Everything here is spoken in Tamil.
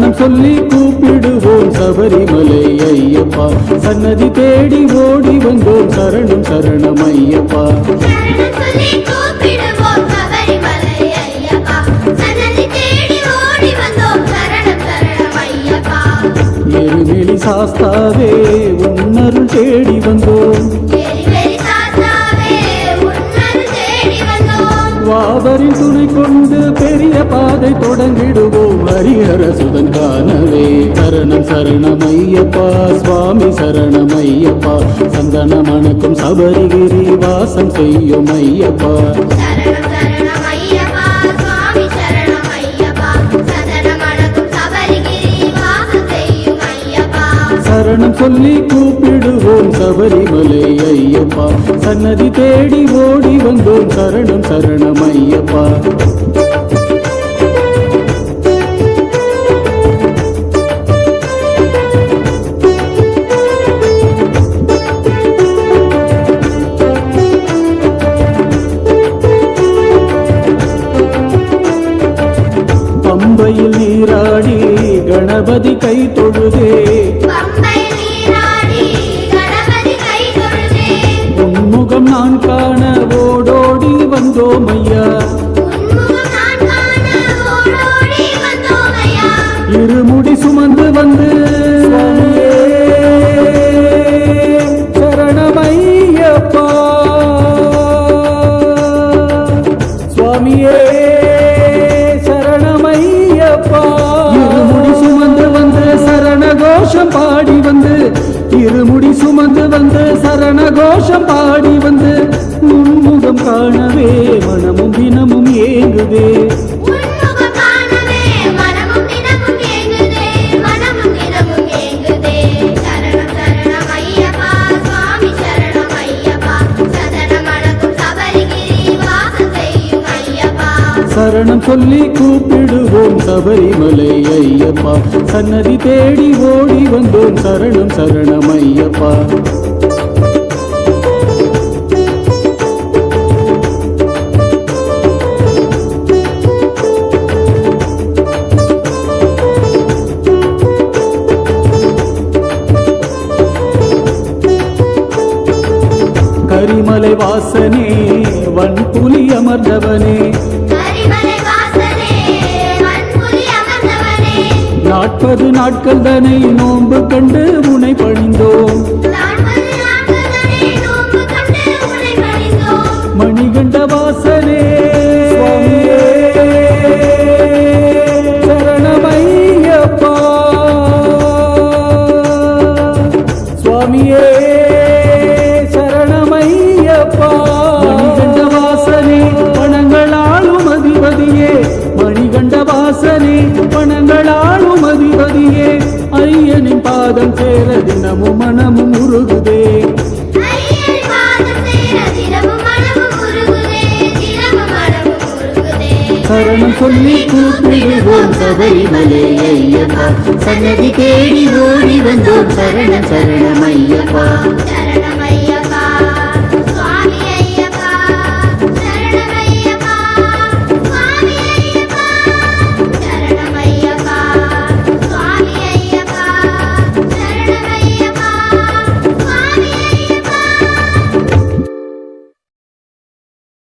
சரணம் சொல்லி கூப்பிடுவோம் சபரிமலை ஐயப்பா சன்னதி தேடி ஓடி வந்தோம் சரணம் சரணம் ஐயப்பா எருமெலி சாஸ்தாவே உன்னருள் சுதன் காணவே சரணம் சரணம் ஐயப்பா சுவாமி சரணம் ஐயப்பா சந்தன மணக்கும் சபரிகிரி வாசம் செய்யும் ஐயப்பா சரணம் சொல்லி கூப்பிடுவோம் சபரிமலை ஐயப்பா சன்னதி தேடி ஓடி வந்தோம் சரணம் சரணம் ஐயப்பா கணபதி கை தொழுதே. உன்முகம் நான் காண ஓடோடி வந்தோம் ஐயா உன்முகம் நான் காண ஓடோடி வந்தோம் ஐயா இருமுடி சுமந்து வந்து சரணமையப்பா. சுவாமியே சரணமையப்பா. கோஷம் பாடி வந்து இருமுடி சுமந்து வந்து சரண கோஷம் பாடி வந்து உன்முகம் காணவே மனமும் தினமும் ஏங்குதே. சரணம் சொல்லி கூப்பிடுவோம் சபரிமலை ஐயப்பா சன்னதி தேடி ஓடி வந்தோம் சரணம் சரணம் ஐயப்பா கரிமலை வாசனே வன்புலி அமர்ந்தவனே நாற்பது நாட்கள் தனை நோன்பு கண்டு உனை பணிந்தோம். மணிகண்ட வாசனே சரணமையப்பா. சுவாமியே சரணமையப்பா. மணிகண்ட வாசனே பணங்களாலும் அதிபதியே. மணிகண்ட வாசனே பாதம் சேர தினமும் மனமும் உருகுதே. சரணம் சொல்லி கூப்பிடுவோம் சபரிமலை ஐயப்பா. சன்னதி தேடி ஓடி வந்தோம். சரணம் சரணம் ஐயப்பா.